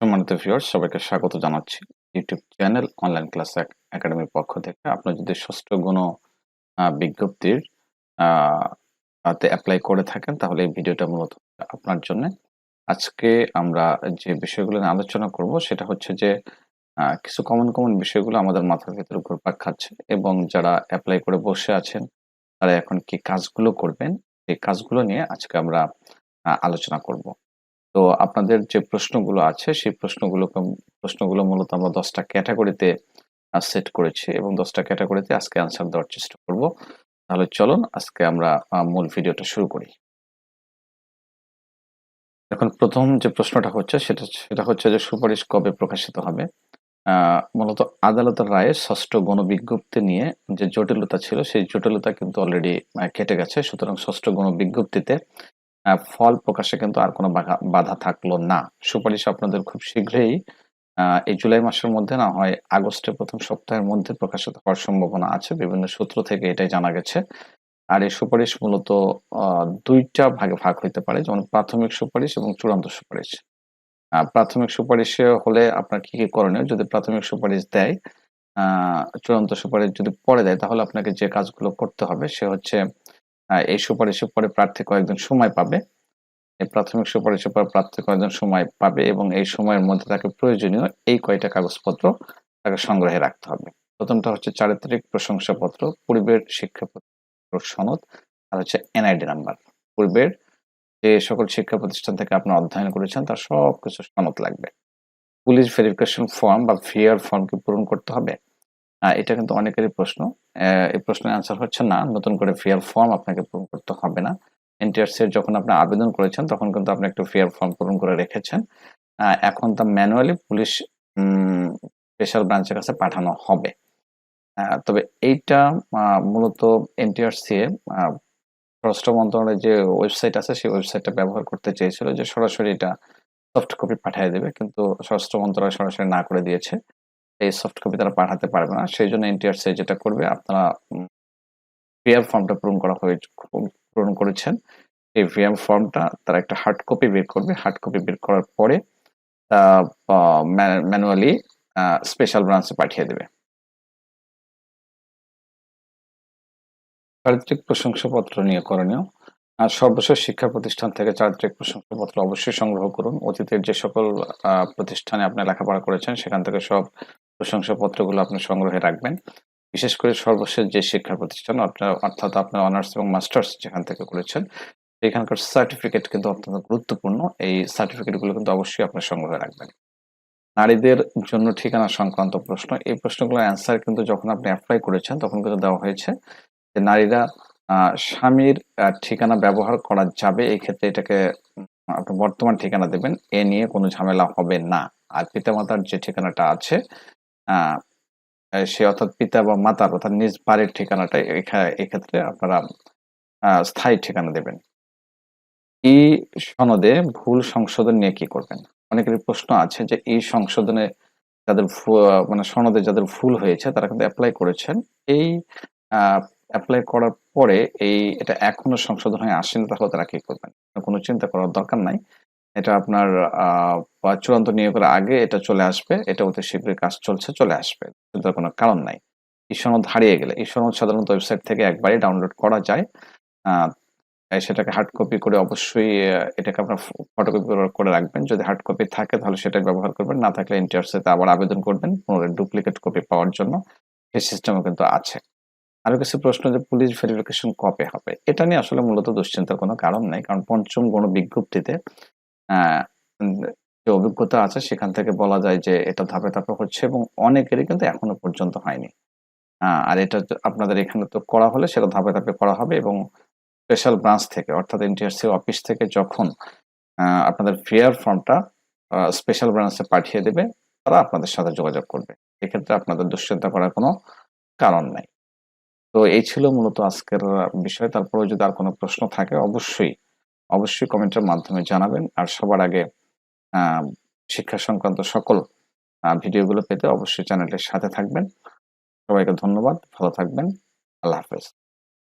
সম্মানিত ভিউয়ার্স সবাইকে স্বাগত জানাচ্ছি ইউটিউব চ্যানেল অনলাইন ক্লাস একাডেমির পক্ষ থেকে। আপনি যদি ষষ্ঠ গুণ বিজ্ঞপ্তির আহ, অ্যাপ্লাই করে থাকেন তাহলে এই ভিডিওটা মূলত আপনার জন্য। আজকে আমরা যে বিষয়গুলো নিয়ে আলোচনা করব সেটা হচ্ছে যে কিছু কমন কমন বিষয়গুলো আমাদের মাথার ভেতরে ঘুরপাক খাচ্ছে এবং যারা অ্যাপ্লাই করে বসে আছেন তারা এখন কি কাজগুলো করবেন এই কাজগুলো নিয়ে আজকে আমরা আলোচনা করব। তো আপনাদের যে প্রশ্নগুলো আছে, সেই প্রশ্নগুলো প্রশ্নগুলো মূলত আমরা দশটা ক্যাটাগরিতে সেট করেছি এবং দশটা ক্যাটাগরিতে আজকে আনসার দেওয়ার চেষ্টা করব। তাহলে চলুন আজকে আমরা মূল ভিডিওটা শুরু করি। এখন প্রথম যে প্রশ্নটা হচ্ছে, সেটা সেটা হচ্ছে যে সুপারিশ কবে প্রকাশিত হবে? মূলত আদালতের রায়ে ষষ্ঠ গণবিজ্ঞপ্তি নিয়ে যে জটিলতা ছিল, সেই জটিলতা কিন্তু অলরেডি কেটে গেছে। সুতরাং ষষ্ঠ গণবিজ্ঞপ্তিতে ফল প্রকাশে কিন্তু আর কোনো বাধা থাকল না। সুপারিশ আপনাদের খুব শীঘ্রই এই জুলাই মাসের মধ্যে না হয় আগস্টের প্রথম সপ্তাহের মধ্যে প্রকাশিত হওয়ার সম্ভাবনা আছে। বিভিন্ন সূত্র থেকে এটাই জানা গেছে। আর এই সুপারিশ মূলত দুইটা ভাগে ভাগ হইতে পারে, যেমন প্রাথমিক সুপারিশ এবং চূড়ান্ত সুপারিশ। প্রাথমিক সুপারিশে হলে আপনার কি কি করণীয়? যদি প্রাথমিক সুপারিশ দেয় চূড়ান্ত সুপারিশ যদি পরে দেয়, তাহলে আপনাকে যে কাজগুলো করতে হবে, সে হচ্ছে এই সুপারিশের পরে প্রার্থী কয়েকজন সময় পাবে। এই প্রাথমিক সুপারিশের পর প্রার্থী কয়েকজন সময় পাবে এবং এই সময়ের মধ্যে তাকে প্রয়োজনীয় এই কয়টা কাগজপত্র তাকে সংগ্রহে রাখতে হবে। প্রথমটা হচ্ছে চারিত্রিক প্রশংসাপত্র, পূর্বের শিক্ষাপত্র সনদ, আর হচ্ছে এনআইডি নাম্বার। পূর্বের যে সকল শিক্ষা প্রতিষ্ঠান থেকে আপনি অধ্যয়ন করেছেন, তার সব কিছু সনদ লাগবে। পুলিশ ভেরিফিকেশন ফর্ম বা ভিআর ফর্ম কি পূরণ করতে হবে? এটা কিন্তু অনেকেরই প্রশ্ন। এই প্রশ্নের অ্যান্সার হচ্ছে না, নতুন করে ফেয়ার ফর্ম আপনাকে পূরণ করতে হবে না। এনটিআরসি এর যখন আপনি আবেদন করেছেন, তখন কিন্তু আপনি একটা ফেয়ার ফর্ম পূরণ করে রেখেছেন। এখন তা ম্যানুয়ালি পুলিশ স্পেশাল ব্রাঞ্চের কাছে পাঠানো হবে। তবে এইটা মূলত এনটিআরসি স্বরাষ্ট্র মন্ত্রণালয়ের যে ওয়েবসাইট আছে, সেই ওয়েবসাইটটা ব্যবহার করতে চেয়েছিল যে সরাসরি এটা সফট কপি পাঠিয়ে দেবে। কিন্তু স্বরাষ্ট্র মন্ত্রণালয় সরাসরি না করে দিয়েছে। এই সফট কপি তারা পাঠাতে পারবে না। সেই জন্য এনটিআরসি যেটা করবে, আপনারা ভিআর ফর্মটা পূরণ করা হয়ে, পূরণ করেছেন। এই ভিএম ফর্মটা তারা একটা হার্ড কপি বের করবে। হার্ড কপি বের করার পরে ম্যানুয়ালি স্পেশাল ব্রাঞ্চে পাঠিয়ে দেবে। চারিত্রিক প্রশংসাপত্র নিয়ে করণীয়। আর সর্বশেষ শিক্ষা প্রতিষ্ঠান থেকে চারিত্রিক প্রশংসাপত্র অবশ্যই সংগ্রহ করুন। অতীতের যে সকল প্রতিষ্ঠানে আপনি লেখাপড়া করেছেন, সেখান থেকে সব প্রশংসাপত্রগুলো আপনি সংগ্রহে রাখবেন। বিশেষ করে সর্বশেষ যে শিক্ষা প্রতিষ্ঠান আপনার অর্থাৎ আপনার অনার্স এবং মাস্টার্স যেখান থেকে করেছেন এখানকার সার্টিফিকেট কিন্তু অত্যন্ত গুরুত্বপূর্ণ। এই সার্টিফিকেটগুলো কিন্তু অবশ্যই আপনার সংগ্রহে রাখবেন। নারীদের জন্য ঠিকানা সংক্রান্ত প্রশ্ন, এই প্রশ্নগুলোর অ্যান্সার কিন্তু যখন আপনি অ্যাপ্লাই করেছেন, তখন কিন্তু দেওয়া হয়েছে যে নারীরা স্বামীর ঠিকানা ব্যবহার করা যাবে, এই ক্ষেত্রে এটাকে আপনি বর্তমান ঠিকানা দেবেন। এ নিয়ে কোনো ঝামেলা হবে না। আর পিতামাতার যে ঠিকানাটা আছে সে অর্থাৎ পিতা বা মাতার অর্থাৎ নিজ বাড়ির ঠিকানাটা এক্ষেত্রে আপনারা স্থায়ী ঠিকানা দেবেন। এই সনদে ভুল সংশোধন নিয়ে কি করবেন? অনেকেরই প্রশ্ন আছে যে এই সংশোধনে যাদের মানে সনদে যাদের ভুল হয়েছে তারা কিন্তু অ্যাপ্লাই করেছেন। এই অ্যাপ্লাই করার পরে এই, এটা এখনও সংশোধন হয়ে আসেনি, তাহলে তারা কি করবেন? কোনো চিন্তা করার দরকার নাই। এটা আপনার চূড়ান্ত নিয়োগের আগে এটা চলে আসবে এটা অতি শীঘ্রই কাজ চলছে চলে আসবে। চিন্তার কোনো কারণ নাই। এই হারিয়ে গেলে এই সাধারণত ওয়েবসাইট থেকে একবারই ডাউনলোড করা যায়। সেটাকে হার্ড কপি করে অবশ্যই এটাকে আপনার ফটোকপি করে রাখবেন। যদি হার্ড কপি থাকে তাহলে সেটা ব্যবহার করবেন। না থাকলে এনটিআরসিতে আবার আবেদন করবেন পুনরায় ডুপ্লিকেট কপি পাওয়ার জন্য। সেই সিস্টেমও কিন্তু আছে। আরও কিছু প্রশ্ন যে পুলিশ ভেরিফিকেশন কবে হবে? এটা নিয়ে আসলে মূলত দুশ্চিন্তার কোনো কারণ নাই। কারণ পঞ্চম গণ বিজ্ঞপ্তিতে আহ, উম, যে অভিজ্ঞতা আছে সেখান থেকে বলা যায় যে এটা ধাপে ধাপে হচ্ছে এবং অনেকেরই কিন্তু এখনও পর্যন্ত হয়নি। আহ, আর এটা আপনাদের এখানে তো করা হলে সেটা ধাপে ধাপে করা হবে এবং স্পেশাল ব্রাঞ্চ থেকে অর্থাৎ এনটিআরসি অফিস থেকে যখন আপনাদের ফেয়ার ফর্মটা স্পেশাল ব্রাঞ্চে পাঠিয়ে দেবে তারা আপনাদের সাথে যোগাযোগ করবে। এক্ষেত্রে আপনাদের দুশ্চিন্তা করার কোনো কারণ নাই। তো এই ছিল মূলত আজকের বিষয়। তারপরে যদি আর কোনো প্রশ্ন থাকে অবশ্যই অবশ্যই কমেন্টের মাধ্যমে জানাবেন। আর সবার আগে শিক্ষা সংক্রান্ত সকল ভিডিওগুলো পেতে অবশ্যই চ্যানেলটির সাথে থাকবেন। সবাইকে ধন্যবাদ। ভালো থাকবেন। আল্লাহ হাফেজ।